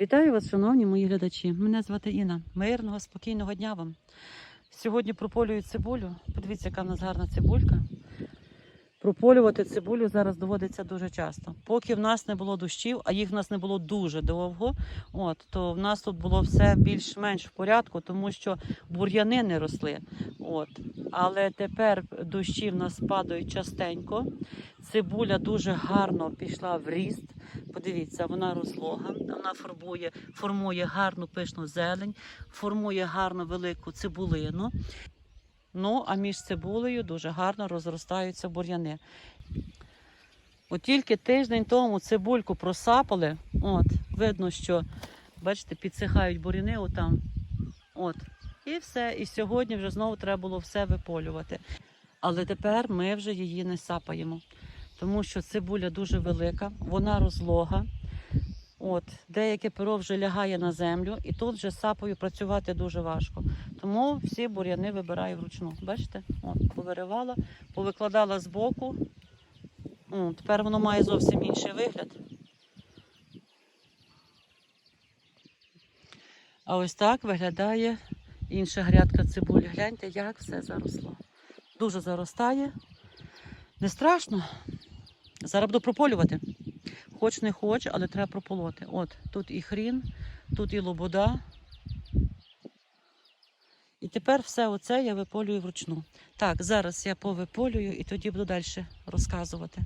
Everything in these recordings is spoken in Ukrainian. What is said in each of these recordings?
Вітаю вас, шановні мої глядачі. Мене звати Інна. Мирного, спокійного дня вам. Сьогодні прополюю цибулю. Подивіться, яка в нас гарна цибулька. Прополювати цибулю зараз доводиться дуже часто. Поки в нас не було дощів, а їх в нас не було дуже довго, от, то в нас тут було все більш-менш в порядку, тому що бур'яни не росли. От. Але тепер дощі в нас падають частенько. Цибуля дуже гарно пішла в ріст. Подивіться, вона розлога, вона формує, формує гарну пишну зелень, формує гарну велику цибулину. Ну, а між цибулею дуже гарно розростаються бур'яни. От тільки тиждень тому цибульку просапали, от, видно, що, бачите, підсихають бур'яни отам. От. І все. І сьогодні вже знову треба було все виполювати. Але тепер ми вже її не сапаємо, тому що цибуля дуже велика, вона розлога. От, деяке перо вже лягає на землю, і тут вже сапою працювати дуже важко. Тому всі бур'яни вибираю вручну. Бачите? От, повиривала, повикладала збоку. О, тепер воно має зовсім інший вигляд. А ось так виглядає інша грядка цибулі. Гляньте, як все заросло. Дуже заростає. Не страшно. Зараз буду прополювати. Хоч не хоч, але треба прополоти. От, тут і хрін, тут і лобода. І тепер все оце я виполюю вручну. Так, зараз я повиполюю і тоді буду далі розказувати.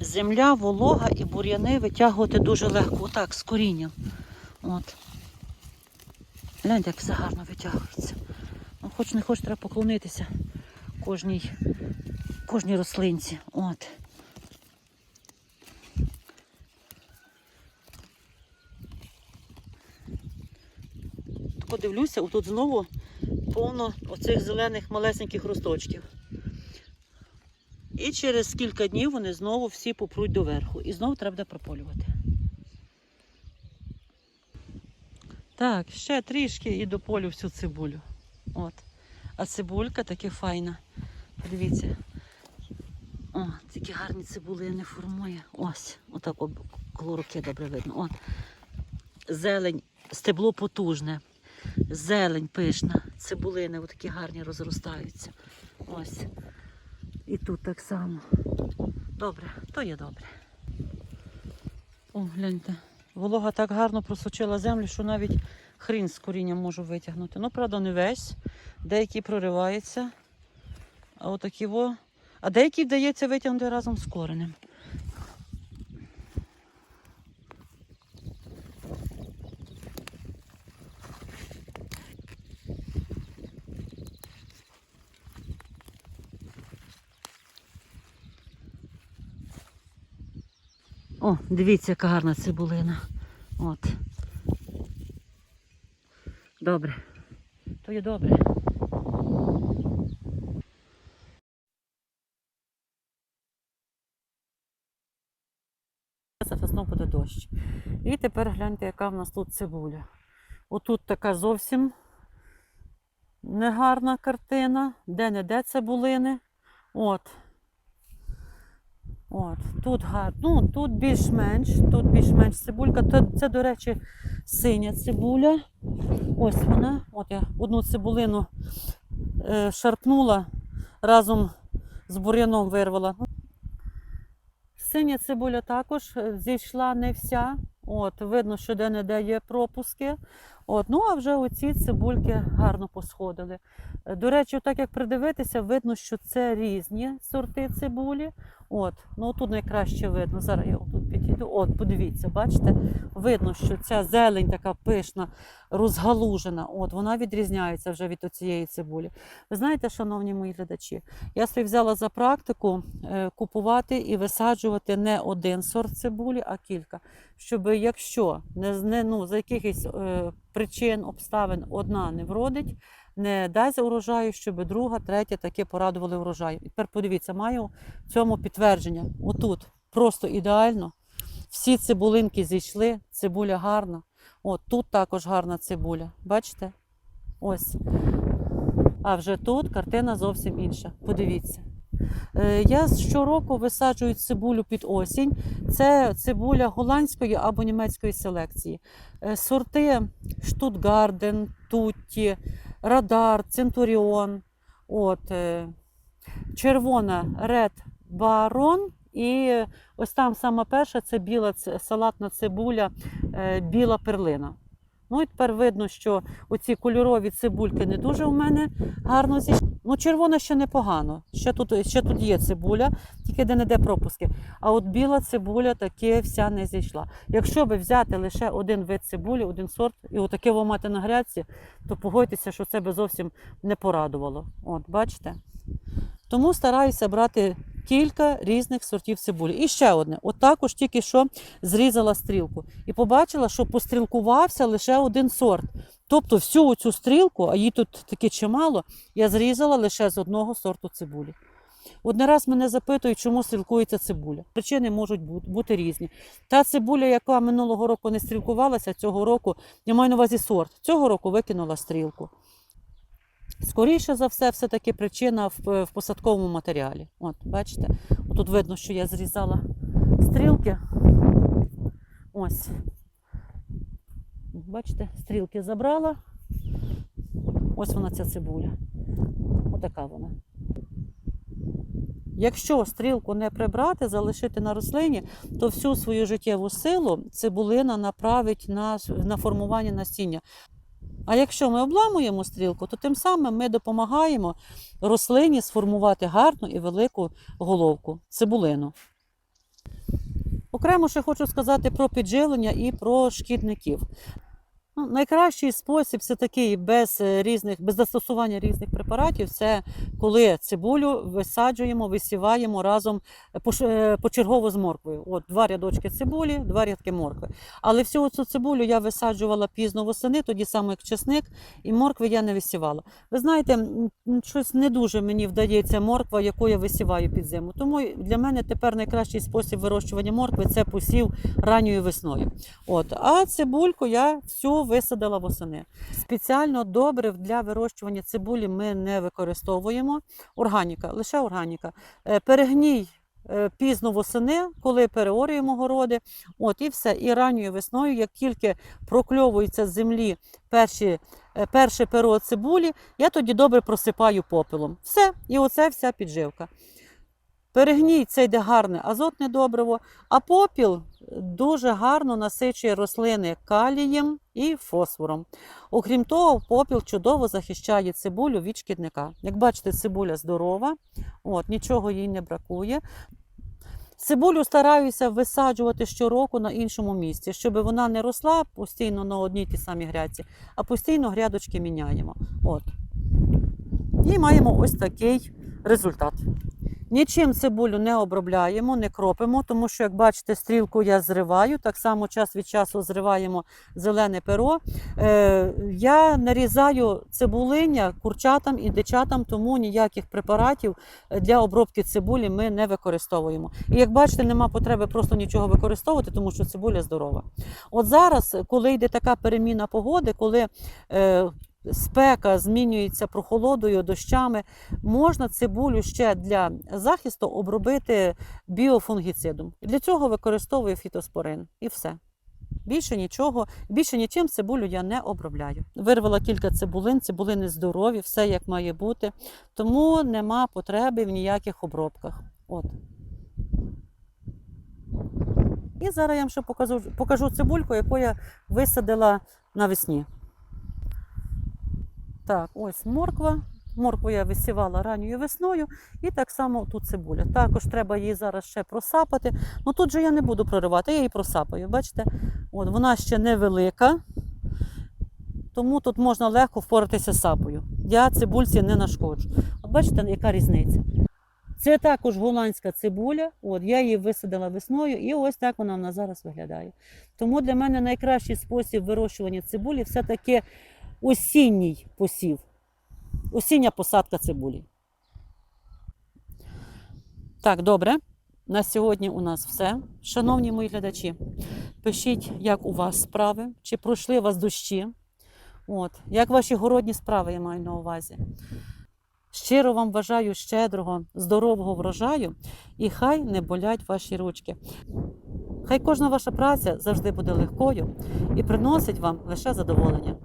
Земля волога і бур'яни витягувати дуже легко. Отак, з корінням. От. Гляньте, як все гарно витягується. Хоч не хоч, треба поклонитися кожній, кожній рослинці. От. Подивлюся, отут знову повно оцих зелених малесеньких росточків. І через кілька днів вони знову всі попруть доверху. І знову треба буде прополювати. Так, ще трішки і дополю всю цибулю. От. А цибулька таки файна. Подивіться. О, такі гарні цибулини формує. Ось, отак коло руки добре видно. От. Зелень, стебло потужне, зелень пишна, цибулини такі гарні розростаються. Ось. І тут так само. Добре, то є добре. О, гляньте. Волога так гарно просочила землю, що навіть хрін з корінням можу витягнути. Ну, правда, не весь. Деякий проривається. А отакі во. А деякий вдається витягнути разом з коренем. О, дивіться, яка гарна цибулина. От. Добре. То є добре. Зараз знову буде дощ. І тепер гляньте, яка в нас тут цибуля. Отут така зовсім негарна картина, де-не-де цибулини. От. От, тут гарно, ну, тут більш-менш, тут більш-менш цибулька. Це, це, до речі, синя цибуля. Ось вона. От я одну цибулину е, шарпнула, разом з бур'яном вирвала. Синя цибуля також е, зійшла не вся. От, видно, що де-не-де є пропуски. От, ну а вже оці цибульки гарно посходили. Е, До речі, так як придивитися, видно, що це різні сорти цибулі. От, ну тут найкраще видно. Зараз я тут. От, подивіться, бачите, видно, що ця зелень така пишна, розгалужена. От, вона відрізняється вже від цієї цибулі. Ви знаєте, шановні мої глядачі, я собі взяла за практику е, купувати і висаджувати не один сорт цибулі, а кілька. Щоб якщо не, ну, за якихось е, причин, обставин одна не вродить, не дасть урожаю, щоб друга, третя таки порадували урожаю. І тепер подивіться, маю в цьому підтвердження. Отут просто ідеально. Всі цибулинки зійшли, цибуля гарна. От тут також гарна цибуля. Бачите? Ось. А вже тут картина зовсім інша. Подивіться. Е, Я щороку висаджую цибулю під осінь. Це цибуля голландської або німецької селекції. Е, Сорти Штутгарден, Тутті, Радар, Центуріон. От, е, червона Ред Барон. І ось там сама перша це біла салатна цибуля, е, біла перлина. Ну і тепер видно, що оці кольорові цибульки не дуже у мене гарно зійшли. Ну, червона ще непогано. Ще тут, ще тут є цибуля, тільки де-не-де пропуски. А от біла цибуля таки вся не зійшла. Якщо би взяти лише один вид цибулі, один сорт, і отаке мати на грядці, то погодьтеся, що це би зовсім не порадувало. От, бачите? Тому стараюся брати кілька різних сортів цибулі. І ще одне: от тільки що зрізала стрілку і побачила, що пострілкувався лише один сорт. Тобто всю цю стрілку, а її тут таки чимало, я зрізала лише з одного сорту цибулі. Одне раз мене запитують, чому стрілкується цибуля. Причини можуть бу- бути різні. Та цибуля, яка минулого року не стрілкувалася, цього року, я маю на увазі сорт, цього року викинула стрілку. Скоріше за все, все-таки причина в, в посадковому матеріалі. От, бачите, тут видно, що я зрізала стрілки. Ось. Бачите, стрілки забрала. Ось вона ця цибуля. Отака вона. Якщо стрілку не прибрати, залишити на рослині, то всю свою життєву силу цибулина направить на, на формування насіння. А якщо ми обламуємо стрілку, то тим самим ми допомагаємо рослині сформувати гарну і велику головку цибулину. Окремо ще хочу сказати про підживлення і про шкідників. Ну, найкращий спосіб це такий без е, різних, без застосування різних препаратів. Це коли цибулю висаджуємо, висіваємо разом е, е, почергово з морквою. От два рядочки цибулі, два рядки моркви. Але всю цю цибулю я висаджувала пізно восени, тоді саме як чесник, і моркви я не висівала. Ви знаєте, щось не дуже мені вдається морква, яку я висіваю під зиму. Тому для мене тепер найкращий спосіб вирощування моркви це посів ранньою весною. От, а цибульку я всю висадила восени. Спеціально добрив для вирощування цибулі ми не використовуємо. Органіка, лише органіка. Е, Перегній е, пізно восени, коли переорюємо городи. От і все. І ранньою весною, як тільки прокльовуються з землі перші, е, перше перо цибулі, я тоді добре просипаю попелом. Все, і оце вся підживка. Перегній це йде гарне азотне добриво, а попіл дуже гарно насичує рослини калієм і фосфором. Окрім того, попіл чудово захищає цибулю від шкідника. Як бачите, цибуля здорова, от, нічого їй не бракує. Цибулю стараюся висаджувати щороку на іншому місці, щоб вона не росла постійно на одній тій самій грядці, а постійно грядочки міняємо. От. І маємо ось такий результат. Нічим цибулю не обробляємо, не кропимо, тому що, як бачите, стрілку я зриваю. Так само час від часу зриваємо зелене перо. Е, я нарізаю цибулиння курчатам і дичатам, тому ніяких препаратів для обробки цибулі ми не використовуємо. І як бачите, нема потреби просто нічого використовувати, тому що цибуля здорова. От зараз, коли йде така переміна погоди, коли е, спека змінюється прохолодою, дощами, можна цибулю ще для захисту обробити біофунгіцидом. Для цього використовую фітоспорин і все. Більше нічого, більше нічим цибулю я не обробляю. Вирвала кілька цибулин, цибулини здорові, все як має бути, тому нема потреби в ніяких обробках. От. І зараз я вам ще покажу, покажу цибульку, яку я висадила навесні. Так, ось морква. Моркву я висівала ранньою весною, і так само тут цибуля. Також треба її зараз ще просапати. Ну тут же я не буду проривати, я її просапаю. Бачите, От, вона ще невелика, тому тут можна легко впоратися сапою. Я цибульці не нашкоджу. От бачите, яка різниця? Це також голландська цибуля. От, я її висадила весною, і ось так вона в нас зараз виглядає. Тому для мене найкращий спосіб вирощування цибулі все-таки осінній посів. Осіння посадка цибулі. Так, добре. На сьогодні у нас все. Шановні мої глядачі, пишіть, як у вас справи, чи пройшли у вас дощі. От, як ваші городні справи я маю на увазі. Щиро вам бажаю щедрого, здорового врожаю і хай не болять ваші ручки. Хай кожна ваша праця завжди буде легкою і приносить вам лише задоволення.